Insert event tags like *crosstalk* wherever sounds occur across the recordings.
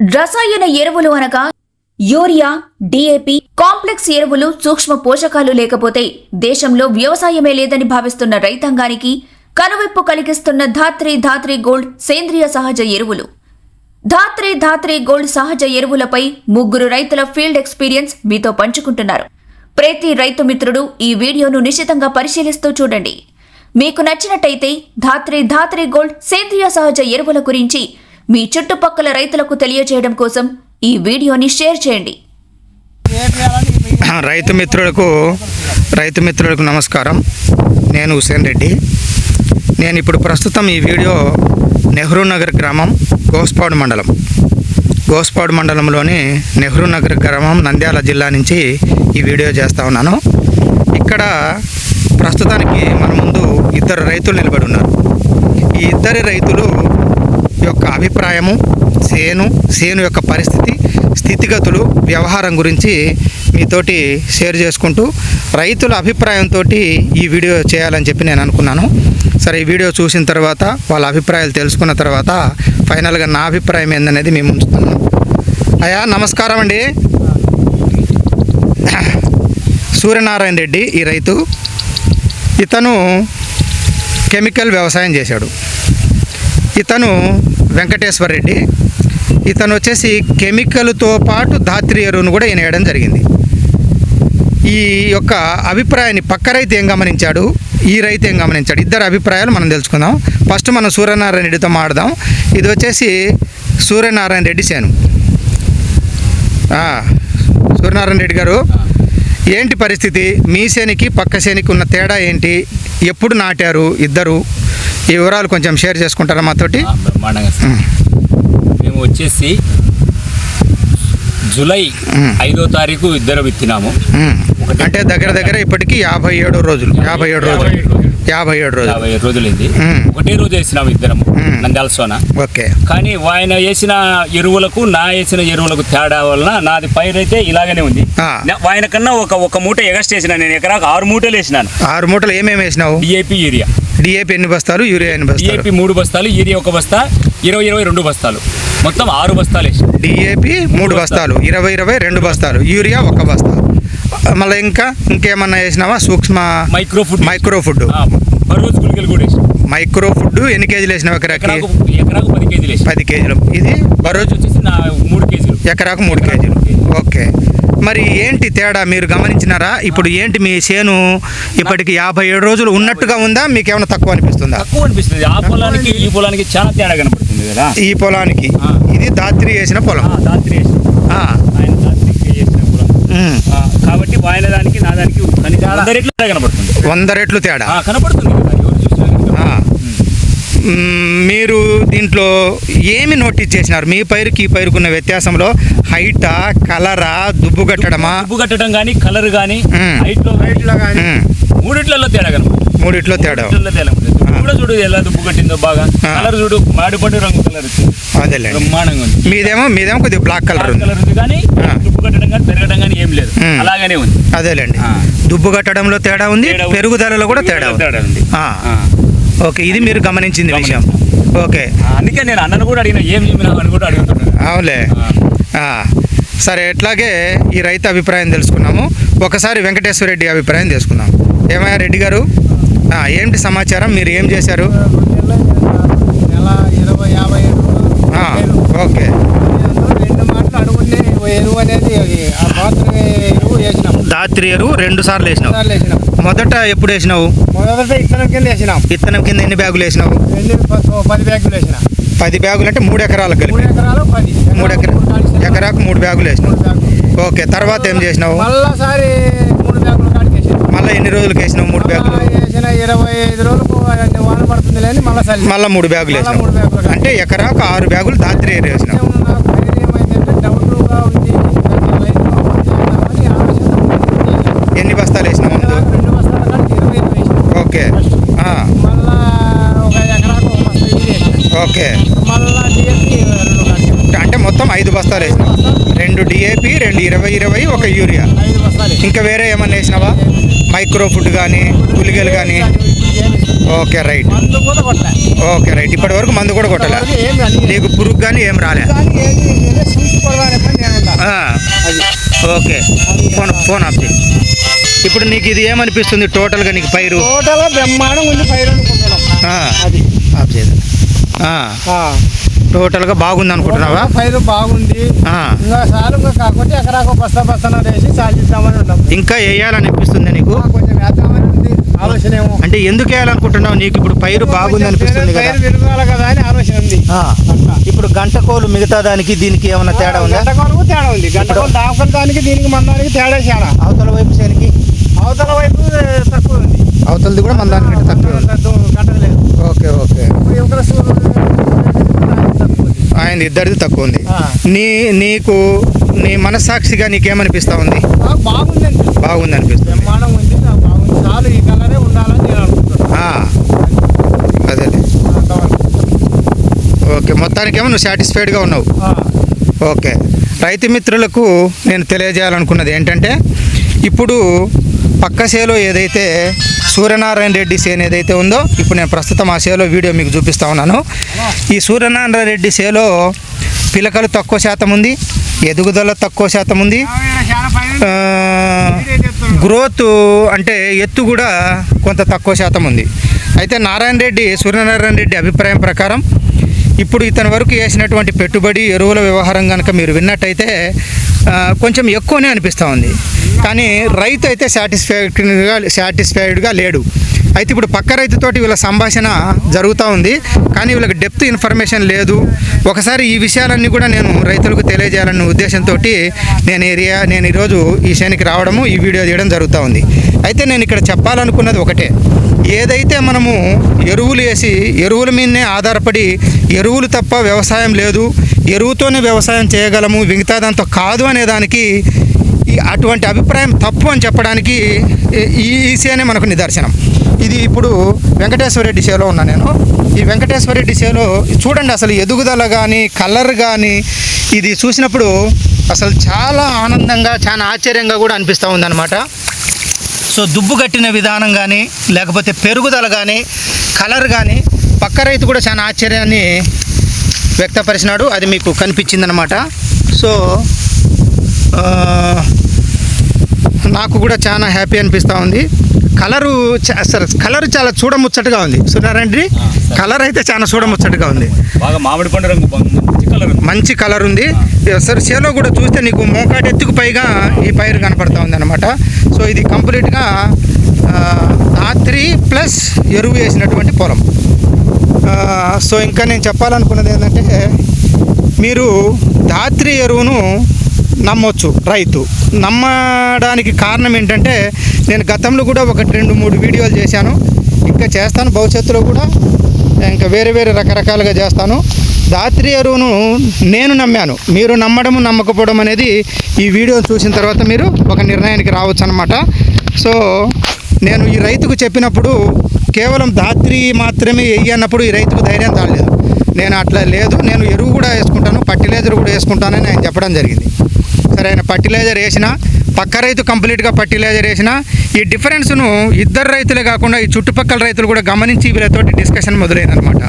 రసాయన ఎరువులు అనగా యూరియా డిఏపి కాంప్లెక్స్ ఎరువులు సూక్ష్మ పోషకాలు లేకపోతే దేశంలో వ్యవసాయమే లేదని భావిస్తున్న రైతాంగానికి కనువిప్పు కలిగిస్తున్న ధాత్రి ధాత్రి గోల్డ్ సేంద్రియ సహజ ఎరువులు. ధాత్రి ధాత్రి గోల్డ్ సహజ ఎరువులపై ముగ్గురు రైతుల ఫీల్డ్ ఎక్స్పీరియన్స్ మీతో పంచుకుంటున్నారు. ప్రతి రైతు మిత్రుడు ఈ వీడియోను నిశితంగా పరిశీలిస్తూ చూడండి. మీకు నచ్చినట్టయితే ధాత్రి ధాత్రి గోల్డ్ సేంద్రియ సహజ ఎరువుల గురించి మీ చుట్టుపక్కల రైతులకు తెలియజేయడం కోసం ఈ వీడియోని షేర్ చేయండి. *coughs* రైతు మిత్రులకు రైతు మిత్రులకు నమస్కారం. నేను హుసేన్ రెడ్డి. నేను ఇప్పుడు ప్రస్తుతం ఈ వీడియో నెహ్రూ నగర్ గ్రామం గోస్పాడు మండలం. గోస్పాడు మండలంలోని నెహ్రూ నగర్ గ్రామం నంద్యాల జిల్లా నుంచి ఈ వీడియో చేస్తూ ఉన్నాను. ఇక్కడ ప్రస్తుతానికి మన ముందు ఇద్దరు రైతులు నిలబడి ఉన్నారు. ఈ ఇద్దరి రైతులు యొక్క అభిప్రాయము సేను సేను యొక్క పరిస్థితి స్థితిగతులు వ్యవహారం గురించి మీతోటి షేర్ చేసుకుంటూ రైతుల అభిప్రాయంతో ఈ వీడియో చేయాలని చెప్పి నేను అనుకున్నాను. సరే ఈ వీడియో చూసిన తర్వాత వాళ్ళ అభిప్రాయాలు తెలుసుకున్న తర్వాత ఫైనల్గా నా అభిప్రాయం ఏందనేది మేము ఉంచుతున్నాం. అయ్యా నమస్కారం అండి. సూర్యనారాయణ రెడ్డి ఈ రైతు. ఇతను కెమికల్ వ్యవసాయం చేశాడు. ఇతను వెంకటేశ్వర రెడ్డి. ఇతను వచ్చేసి కెమికల్తో పాటు ధాత్రి ఎరువును కూడా ఈయన వేయడం జరిగింది. ఈ యొక్క అభిప్రాయాన్ని పక్క రైతు ఏం గమనించాడు? ఈ రైతు ఏం గమనించాడు? ఇద్దరు అభిప్రాయాలు మనం తెలుసుకుందాం. ఫస్ట్ మనం సూర్యనారాయణ రెడ్డితో మాడదాం ఇది వచ్చేసి సూర్యనారాయణ రెడ్డి సేను. సూర్యనారాయణ రెడ్డి గారు. ఏంటి పరిస్థితి? మీ సేనికి పక్క సేనికి ఉన్న తేడా ఏంటి? ఎప్పుడు నాటారు ఇద్దరు? ఈ వివరాలు కొంచెం షేర్ చేసుకుంటారా మాతోటి? ఆ, బ్రహ్మాండంగా సార్. మేము. వచ్చేసి జూలై. ఐదో తారీఖు ఇద్దరు విత్తినాము. అంటే దగ్గర దగ్గర ఇప్పటికి యాభై ఏడు రోజులు. యాభై ఏడు రోజులు. యాభై ఏడు రోజులు. యాభై ఏడు రోజులైంది. ఒకటే రోజు వేసినాము ఇద్దరము మ్మ్. నంద్యాల సోన ఓకే. కానీ ఆయన వేసిన ఎరువులకు నా వేసిన ఎరువులకు తేడా వలన నాది పైరు అయితే ఇలాగనే ఉంది. ఆయన కన్నా ఒక ఒక మూట ఎగస్ట్ వేసిన నేను ఎకరాకు ఆరు మూటలు వేసినాను. ఆరు మూటలు ఏమేమి వేసినావు? DAP urea. డిఏపి ఎన్ని బస్తాలు? యూరియా ఎన్ని బస్తాలు? డిఏపి మూడు బస్తాలు యూరియా ఒక బస్తా ఇరవై ఇరవై రెండు బస్తాలు. మొత్తం ఆరు బస్తాలు డిఏపి మూడు బస్తాలు ఇరవై ఇరవై రెండు బస్తాలు యూరియా ఒక బస్తా. మళ్ళీ ఇంకా ఇంకేమన్నా వేసినావా సూక్ష్మ మైక్రో ఫుడ్ మైక్రో ఫుడ్ గుళికలు కూడా మైక్రో ఫుడ్ ఎన్ని కేజీలు వేసినావు ఎకరాకి? ఎకరాకు పది కేజీలు పది కేజీలు. ఇది? రోజు వచ్చేసి నా మూడు కేజీలు. ఎకరాకు మూడు కేజీలు. ఓకే. మరి ఏంటి తేడా? మీరు గమనించినారా? ఇప్పుడు ఏంటి మీ చేను ఇప్పటికి యాభై ఏడు రోజులు ఉన్నట్టుగా ఉందా? మీకు ఏమైనా తక్కువ అనిపిస్తుందా? తక్కువ అనిపిస్తుంది. ఆ పొలానికి ఈ పొలానికి చాలా తేడా కనపడుతుంది కదా. ఈ పొలానికి. ఇది దాత్రి వేసిన పొలం. దాత్రి ఆ. ఆయన దాత్రికి వేసిన పొలం ఉమ్. ఆ, కాబట్టి ఆయన దానికి నా దానికి వంద రెట్లు తేడా కనపడుతుంది వంద రెట్లు తేడా. కనపడుతుంది మీరు దీంట్లో ఏమి నోటీస్ చేసినారు? మీ పైరుకి ఈ పైరుకున్న వ్యత్యాసంలో హైటా కలరా దుబ్బు కట్టడమా? ఉప్పు కట్టడం కానీ కలర్ కానీ మ్మ్. హైట్లో కానీ. మూడిట్లలో తేడా కనపడుతుంది మూడిట్లో తేడా. తేడా. దుబ్బు కూడా చూడు ఎలా దుబ్బు కట్టిందో బాగా. కలర్ చూడు మాడిపండు రంగు కలర్ అదేలేండి. బ్రహ్మాండంగా ఉంది. మీదేమో మీదేమో కొద్దిగా బ్లాక్ కలర్ ఉంది. కలర్ ఉంది కానీ. దుబ్బు కట్టడం కానీ పెరగడం కానీ ఏం లేదు. అలాగనే ఉంది. అదేలేండి. దుబ్బు కట్టడంలో తేడా ఉంది. పెరుగుదలలో కూడా తేడా ఉంది. ఓకే ఇది మీరు గమనించింది విషయం. ఓకే. అందుకే నేను అన్నను కూడా అడిగిన ఏం చెప్పినావు అని కూడా అడుగుతున్నాను అవునులే. సరే ఎట్లాగే ఈ రైతు అభిప్రాయం తెలుసుకున్నాము. ఒకసారి వెంకటేశ్వర రెడ్డి అభిప్రాయం తెలుసుకుందాం. ఏమయ్యా రెడ్డి గారు? ఏంటి సమాచారం? మీరు ఏం చేశారు? నెల ఇరవై యాభై ఏడు ఓకే. రెండు మాటలు అడుగునే ఎరువు అనేది ఆ పాత్ర ఎరువు వేసినాం దాత్రి ఎరువు రెండు సార్లు వేసినావు. సార్లు వేసినాం మొదట ఎప్పుడు వేసినావు? మొదట ఇత్తనం కింద వేసినాం విత్తనం కింద ఎన్ని బ్యాగులు వేసినావు? రెండు పది బ్యాగులు వేసిన పది బ్యాగులు అంటే మూడు ఎకరాలకు కలిపి. మూడు ఎకరాలు పది మూడు ఎకరా ఎకరాకు మూడు బ్యాగులు వేసినావు. ఓకే తర్వాత ఏం చేసినావు? మళ్ళాసారి మూడు బ్యాగులు కాడికి వేసినాం మళ్ళీ ఎన్ని రోజులకు వేసినావు? మూడు బ్యాగులు? వేసిన ఇరవై ఐదు రోజులకు వాన పడుతుంది లేని మళ్ళీ మళ్ళీ మూడు బ్యాగులు మళ్ళా మూడు బ్యాగులు వేసినావు అంటే ఎకరాకు ఆరు బ్యాగులు దాత్రి ఎరువు వేసినావు. ఎన్ని బస్తాలు వేసినావు ముందు? వేసినాం. ఓకే. వేసినాం. ఓకే. అంటే మొత్తం ఐదు బస్తాలు వేసినావు. రెండు డిఏపి రెండు ఇరవై ఇరవై ఒక యూరియా. ఇంకా వేరే ఏమన్నా వేసినావా? మైక్రో ఫుడ్ కానీ గులిగలు కానీ ఓకే రైట్. Okay right. ఇప్పటి వరకు మందు కూడా కొట్టలే. నీకు పురుగు కానీ ఏం రాలే. ఓకే. ఫోన్ ఫోన్ ఆఫ్ చేయి. ఇప్పుడు నీకు ఇది ఏమనిపిస్తుంది టోటల్గా నీకు పైరు? టోటల్ బ్రహ్మాండం ఉంది పైరు అనుకుంటున్నాం అది. ఆఫ్ ఆ. టోటల్గా బాగుంది అనుకుంటున్నావా పైరు బాగుంది. ఇంకా సార్ ఇంకా కాకపోతే ఎకరాకు బస్తా బస్తాన వేసి సాధిద్దామని ఉన్నాం. ఇంకా వేయాలనిపిస్తుంది నీకు? ఆ, కొంచెం వేద్దామని ఉంది. ఆలోచన ఏమో. అంటే ఎందుకు వేయాలనుకుంటున్నావు? నీకు ఇప్పుడు పైరు బాగుంది అనిపిస్తుంది కదా. పైరు విరగాలి కదా అని ఆలోచన ఉంది. ఇప్పుడు గంట కోలు మిగతా దానికి దీనికి ఏమైనా తేడా ఉందా? గంటకోలకు తేడా ఉంది. గంటకోలు దాపల దానికి దీనికి మందానికి తేడా చాలా. అవతల వైపు శనికి అవతల వైపు తక్కువ ఉంది. అవతలది కూడా మన దానికంటే తక్కువ ఓకే ఓకే. ఆయన ఇద్దరిది తక్కువ ఉంది. నీ నీకు నీ మనస్సాక్షిగా నీకేమనిపిస్తా ఉంది? ఆ, బాగుందండి బాగుంది అనిపిస్తుంది బాగుంది. చాలు ఈ కలరే ఉండాలని నేను అనుకుంటున్నాను. అంతవరకు ఓకే మొత్తానికేమో నువ్వు సాటిస్ఫైడ్గా ఉన్నావు. ఓకే. రైతు మిత్రులకు నేను తెలియజేయాలనుకున్నది ఏంటంటే ఇప్పుడు పక్క సేలో ఏదైతే సూర్యనారాయణ రెడ్డి సేన్ ఏదైతే ఉందో ఇప్పుడు నేను ప్రస్తుతం ఆ సేలో వీడియో మీకు చూపిస్తా ఉన్నాను. ఈ సూర్యనారాయణ రెడ్డి సేలో పిలకలు తక్కువ శాతం ఉంది ఎదుగుదల తక్కువ శాతం ఉంది. గ్రోత్ అంటే ఎత్తు కూడా కొంత తక్కువ శాతం ఉంది. అయితే నారాయణ రెడ్డి సూర్యనారాయణ రెడ్డి అభిప్రాయం ప్రకారం ఇప్పుడు ఇతని వరకు వేసినటువంటి పెట్టుబడి ఎరువుల వ్యవహారం కనుక మీరు విన్నట్టయితే కొంచెం ఎక్కువనే అనిపిస్తూ ఉంది. కానీ రైతు అయితే సాటిస్ఫైడ్గా సాటిస్ఫైడ్గా లేడు. అయితే ఇప్పుడు పక్క రైతుతోటి వీళ్ళ సంభాషణ జరుగుతూ ఉంది. కానీ వీళ్ళకి డెప్త్ ఇన్ఫర్మేషన్ లేదు. ఒకసారి ఈ విషయాలన్నీ కూడా నేను రైతులకు తెలియజేయాలన్న ఉద్దేశంతో నేను ఏరియా నేను ఈరోజు ఈ శనికి రావడము ఈ వీడియో తీయడం జరుగుతూ ఉంది. అయితే నేను ఇక్కడ చెప్పాలనుకున్నది ఒకటే. ఏదైతే మనము ఎరువులు వేసి ఎరువుల మీదనే ఆధారపడి ఎరువులు తప్ప వ్యవసాయం లేదు ఎరువుతోనే వ్యవసాయం చేయగలము మిగతా దాంతో కాదు అనే దానికి ఈ అటువంటి అభిప్రాయం తప్పు అని చెప్పడానికి ఈ- ఈసీనే మనకు నిదర్శనం. ఇది ఇప్పుడు వెంకటేశ్వర రెడ్డి సేలో ఉన్నా నేను. ఈ వెంకటేశ్వర రెడ్డి సేలో చూడండి అసలు ఎదుగుదల కానీ కలర్ కానీ ఇది చూసినప్పుడు అసలు చాలా ఆనందంగా చాలా ఆశ్చర్యంగా కూడా అనిపిస్తూ ఉందన్నమాట. సో దుబ్బు కట్టిన విధానం కానీ లేకపోతే పెరుగుదల కానీ కలర్ కానీ పక్క రైతు కూడా చాలా ఆశ్చర్యాన్ని వ్యక్తపరిచినాడు. అది మీకు కనిపించిందనమాట సో నాకు కూడా చాలా హ్యాపీ అనిపిస్తూ ఉంది. కలరు సరే కలర్ చాలా చూడముచ్చటగా ఉంది. సునారాయణ కలర్ అయితే చాలా చూడముచ్చటగా ఉంది. బాగా మామిడి పండు రంగు మంచి కలర్ ఉంది. మంచి కలర్ ఉంది. సరే చేలో కూడా చూస్తే నీకు మోకాటెత్తుకు పైగా ఈ పైరు కనపడతా ఉంది అనమాట సో ఇది కంప్లీట్గా రాత్రి ప్లస్ ఎరువు వేసినటువంటి పొలం. సో ఇంకా నేను చెప్పాలనుకున్నది ఏంటంటే మీరు ధాత్రి ఎరువును నమ్మొచ్చు రైతు. నమ్మడానికి కారణం ఏంటంటే నేను గతంలో కూడా ఒకటి రెండు మూడు వీడియోలు చేశాను. ఇంకా చేస్తాను భవిష్యత్తులో కూడా. ఇంకా వేరే వేరే రకరకాలుగా చేస్తాను. దాత్రి ఎరువును నేను నమ్మాను. మీరు నమ్మడం నమ్మకపోవడం అనేది ఈ వీడియో చూసిన తర్వాత మీరు ఒక నిర్ణయానికి రావచ్చు అనమాట సో నేను ఈ రైతుకు చెప్పినప్పుడు కేవలం దాత్రి మాత్రమే వెయ్యి అన్నప్పుడు ఈ రైతుకు ధైర్యం తాలేదు నేను అట్లా లేదు. నేను ఎరువు కూడా వేసుకుంటాను ఫర్టిలైజర్ కూడా వేసుకుంటానని ఆయన చెప్పడం జరిగింది. సరే ఆయన ఫర్టిలైజర్ వేసిన పక్క రైతు కంప్లీట్గా ఫర్టిలైజర్ వేసిన ఈ డిఫరెన్స్ను ఇద్దరు రైతులే కాకుండా ఈ చుట్టుపక్కల రైతులు కూడా గమనించి వీళ్ళతోటి డిస్కషన్ మొదలైందనమాట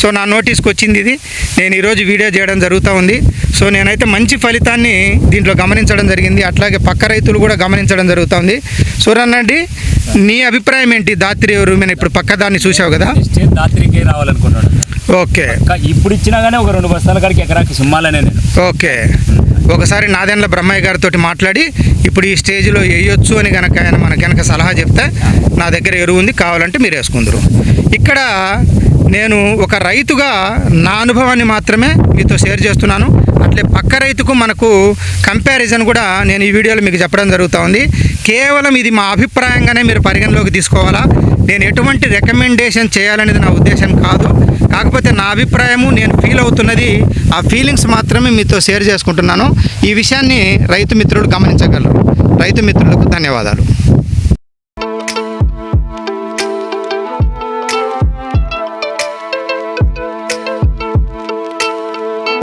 సో నా నోటీస్కి వచ్చింది ఇది. నేను ఈరోజు వీడియో చేయడం జరుగుతూ ఉంది. సో నేనైతే మంచి ఫలితాన్ని దీంట్లో గమనించడం జరిగింది. అట్లాగే పక్క రైతులు కూడా గమనించడం జరుగుతుంది సూరన్నండి నీ అభిప్రాయం ఏంటి? దాత్రి ఎవరు? మీద ఇప్పుడు పక్క దాన్ని చూసావు కదా. దాత్రికే రావాలనుకున్నాడు ఓకే. ఇప్పుడు ఇచ్చినా కానీ ఒక రెండు బస్తాల కాడికి ఎకరాకి సుమ్మాలనే నేను. ఓకే. ఒకసారి నాదెండ్ల బ్రహ్మయ్య గారితో మాట్లాడి ఇప్పుడు ఈ స్టేజ్లో వేయొచ్చు అని కనుక ఆయన మనకి కనుక సలహా చెప్తే నా దగ్గర ఎరువు ఉంది కావాలంటే మీరు వేసుకుందరు. ఇక్కడ నేను ఒక రైతుగా నా అనుభవాన్ని మాత్రమే మీతో షేర్ చేస్తున్నాను. అట్లే పక్క రైతుకు మనకు కంపారిజన్ కూడా నేను ఈ వీడియోలో మీకు చెప్పడం జరుగుతూ ఉంది. కేవలం ఇది మా అభిప్రాయంగానే మీరు పరిగణలోకి తీసుకోవాలా? నేను ఎటువంటి రికమెండేషన్ చేయాలనేది నా ఉద్దేశం కాదు. కాకపోతే నా అభిప్రాయము నేను ఫీల్ అవుతున్నది ఆ ఫీలింగ్స్ మాత్రమే మీతో షేర్ చేసుకుంటున్నాను. ఈ విషయాన్ని రైతు మిత్రుడు గమనించగలరు. రైతు మిత్రులకు ధన్యవాదాలు.